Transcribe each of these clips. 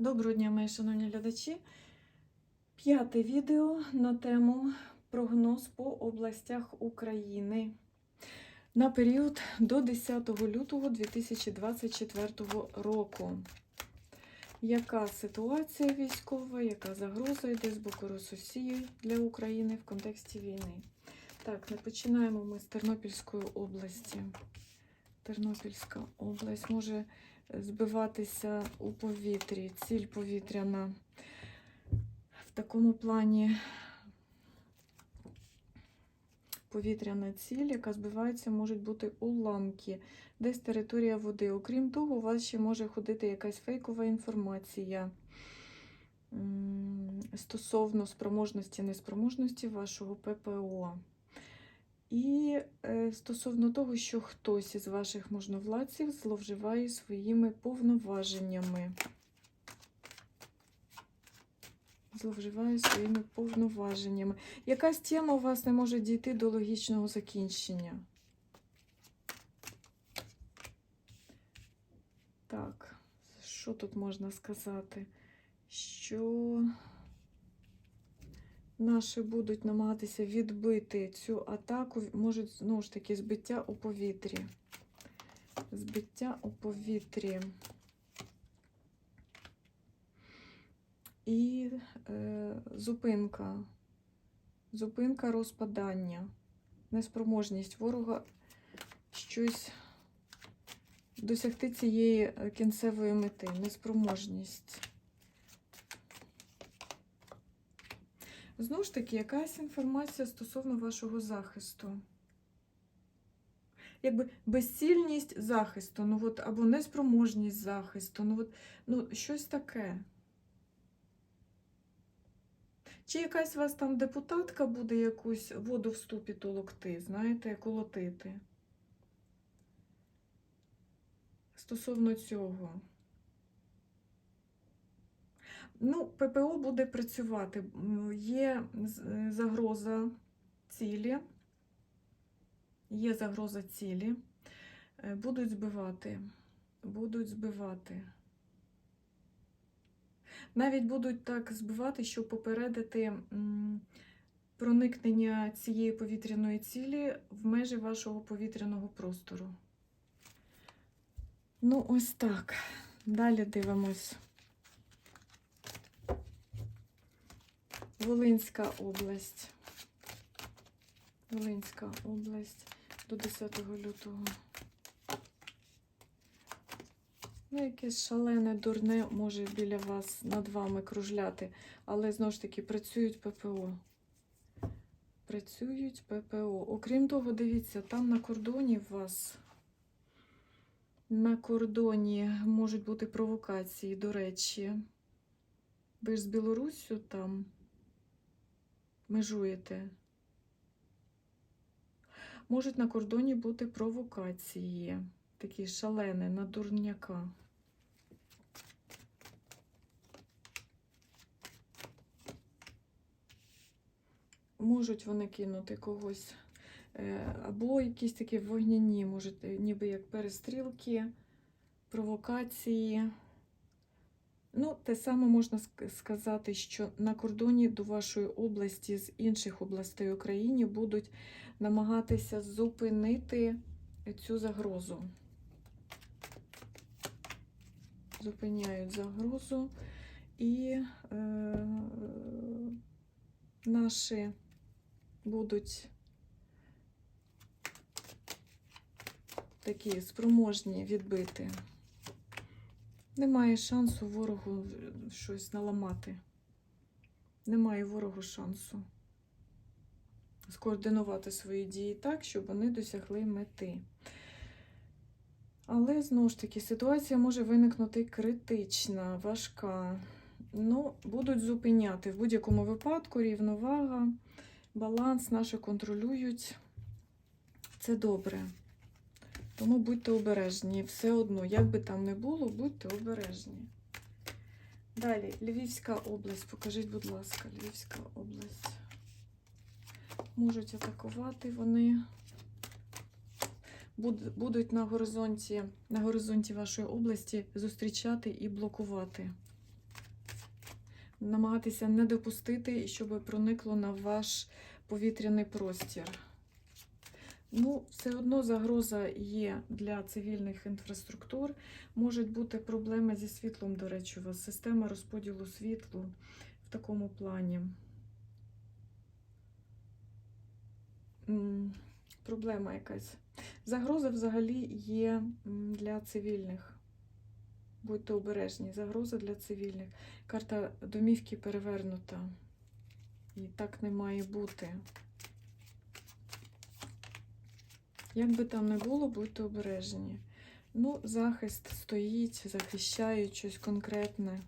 Доброго дня, мої шановні глядачі. П'яте відео на тему прогноз по областях України на період до 10 лютого 2024 року. Яка ситуація військова, яка загроза йде з боку Росії для України в контексті війни? Так, не починаємо ми з Тернопільської області. Тернопільська область може збиватися у повітрі, ціль повітряна. В такому плані повітряна ціль, яка збивається, можуть бути уламки, десь територія води. Окрім того, у вас ще може ходити якась фейкова інформація стосовно спроможності, неспроможності вашого ППО. І е, стосовно того, що хтось із ваших можновладців зловживає своїми повноваженнями. Зловживає своїми повноваженнями. Якась тема у вас не може дійти до логічного закінчення. Так, що тут можна сказати? Що наші будуть намагатися відбити цю атаку, можуть знову ж таки збиття у повітрі. Збиття у повітрі. І е, зупинка. Зупинка розпадання. Неспроможність ворога щось досягти цієї е, кінцевої мети. Неспроможність. Знову ж таки, якась інформація стосовно вашого захисту. Якби безцільність захисту, ну от, або неспроможність захисту, ну от, ну щось таке. Чи якась у вас там депутатка буде якусь воду в ступі толокти, знаєте, колотити? Стосовно цього. Ну, ППО буде працювати. Є е, загроза цілі. Є загроза цілі. Е, Будуть збивати. Будуть збивати. Навіть будуть так збивати, щоб попередити проникнення цієї повітряної цілі в межі вашого повітряного простору. Ну, ось так. Далі дивимось. Волинська область. Волинська область до 10 лютого. Ну, якесь шалене, дурне може біля вас над вами кружляти, але знову ж таки працюють ППО. Працюють ППО. Окрім того, дивіться, там на кордоні в вас. На кордоні можуть бути провокації, до речі. Ви ж з Білоруссю там межуєте. Можуть на кордоні бути провокації, такі шалені, на дурняка. Можуть вони кинути когось. е, Або якісь такі вогняні, можуть, ніби як перестрілки, провокації. Ну, те саме можна сказати, що на кордоні до вашої області з інших областей України будуть намагатися зупинити цю загрозу. Зупиняють загрозу і е, наші будуть такі спроможні відбити. Немає шансу ворогу щось наламати. Немає ворогу шансу скоординувати свої дії так, щоб вони досягли мети. Але знову ж таки, ситуація може виникнути критична, важка. Ну, будуть зупиняти. В будь-якому випадку рівновага, баланс наші контролюють. Це добре. Тому будьте обережні. Все одно, як би там не було, будьте обережні. Далі, Львівська область. Покажіть, будь ласка, Львівська область. Можуть атакувати вони. Будуть на горизонті, на горизонті вашої області зустрічати і блокувати. намагатися не допустити, щоб проникло на ваш повітряний простір. Ну, все одно загроза є для цивільних інфраструктур. Можуть бути проблеми зі світлом, до речі, у вас система розподілу світлу в такому плані. Проблема якась. Загроза взагалі є для цивільних. Будьте обережні. Загроза для цивільних. Карта домівки перевернута. І так не має бути. Як би там не було, будьте обережні. Ну, захист стоїть, захищають щось конкретне.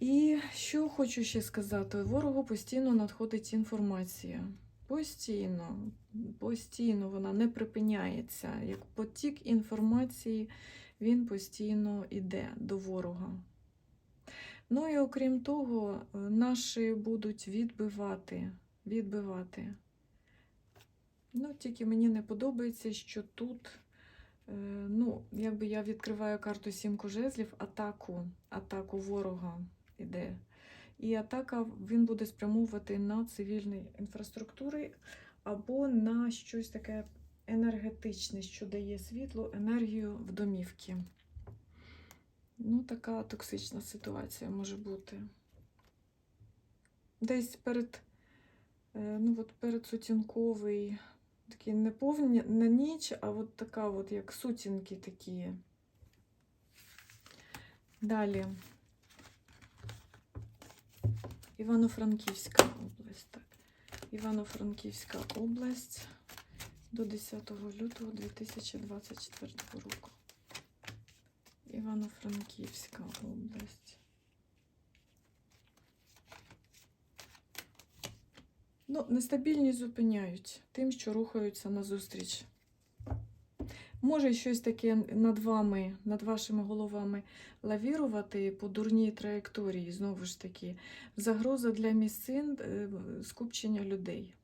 І що хочу ще сказати: ворогу постійно надходить інформація. Постійно, постійно вона не припиняється. Як потік інформації, він постійно йде до ворога. Ну і окрім того, наші будуть відбивати, відбивати. Ну, тільки мені не подобається, що тут, е, ну, якби я відкриваю карту сімку жезлів, атаку, атаку ворога іде. І атака він буде спрямовувати на цивільні інфраструктури або на щось таке енергетичне, що дає світло, енергію в домівки. Ну, така токсична ситуація може бути. Десь перед, е, ну, от перед сутінковий, такий не повні, не ніч, а от така, от як сутінки такі. Далі. Івано-Франківська область. Так. Івано-Франківська область до 10 лютого 2024 року. Івано-Франківська область. Ну, нестабільність зупиняють тим, що рухаються назустріч. Може щось таке над вами, над вашими головами лавірувати по дурній траєкторії, знову ж таки, загроза для місцин е, скупчення людей.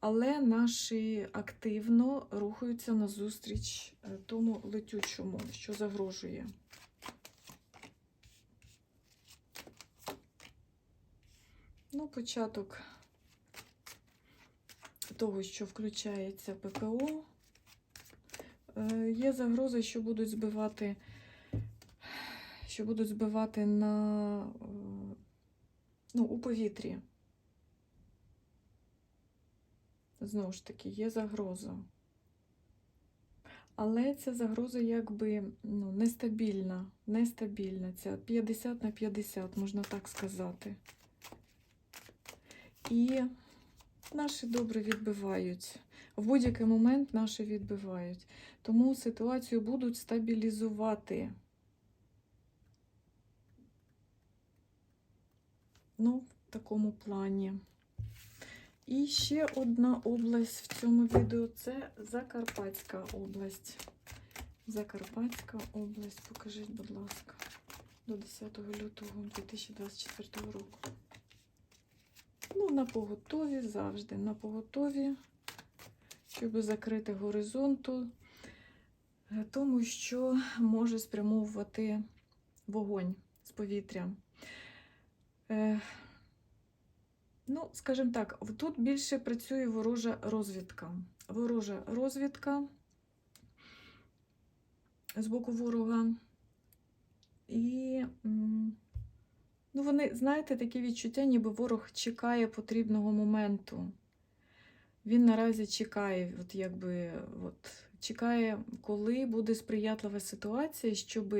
Але наші активно рухаються назустріч е, тому летючому, що загрожує. Ну, початок того, що включається ППО. Е, Є загроза, що будуть збивати, що будуть збивати на е, ну, у повітрі. Знову ж таки, є загроза. Але ця загроза якби ну, нестабільна, нестабільна. Ця 50 на 50, можна так сказати. І наші добре відбивають. В будь-який момент наші відбивають. Тому ситуацію будуть стабілізувати. Ну, в такому плані. І ще одна область в цьому відео це Закарпатська область. Закарпатська область, покажіть, будь ласка, до 10 лютого 2024 року. Ну, на поготові завжди, на поготові, щоб закрити горизонту, е, тому що може спрямовувати вогонь з повітря. Е, Ну, скажімо так, тут більше працює ворожа розвідка. Ворожа розвідка з боку ворога. І ну, вони, знаєте, таке відчуття, ніби ворог чекає потрібного моменту. Він наразі чекає, от якби, от, чекає, коли буде сприятлива ситуація, щоб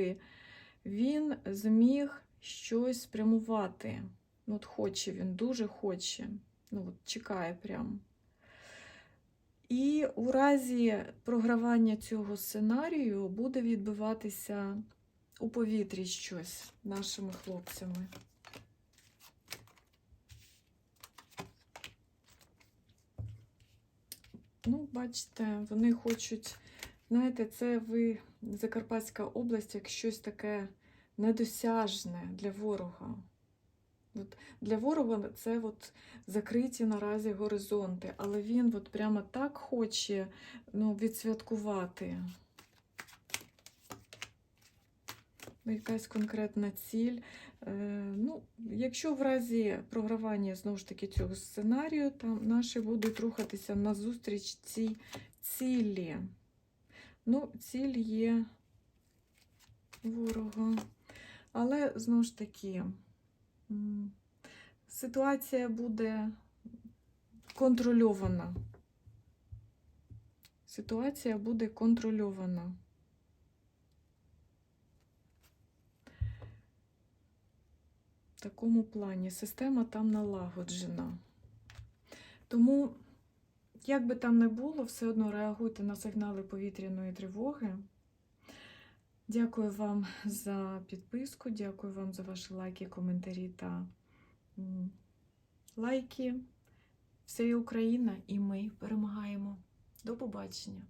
він зміг щось спрямувати. Ну, от хоче він, дуже хоче. Ну, от чекає прям. І у разі програвання цього сценарію буде відбиватися у повітрі щось нашими хлопцями. Ну, бачите, вони хочуть, знаєте, це ви Закарпатська область як щось таке недосяжне для ворога. От Для ворога це от закриті наразі горизонти, але він от прямо так хоче ну, відсвяткувати. Якась конкретна ціль. Е, ну, якщо в разі програвання знову ж таки цього сценарію, там наші будуть рухатися назустріч цій цілі. Ну, ціль є ворога. Але знову ж таки, ситуація буде контрольована. Ситуація буде контрольована. В такому плані система там налагоджена. Тому, як би там не було, все одно реагуйте на сигнали повітряної тривоги. Дякую вам за підписку, дякую вам за ваші лайки, коментарі та лайки. Все є Україна і ми перемагаємо. До побачення!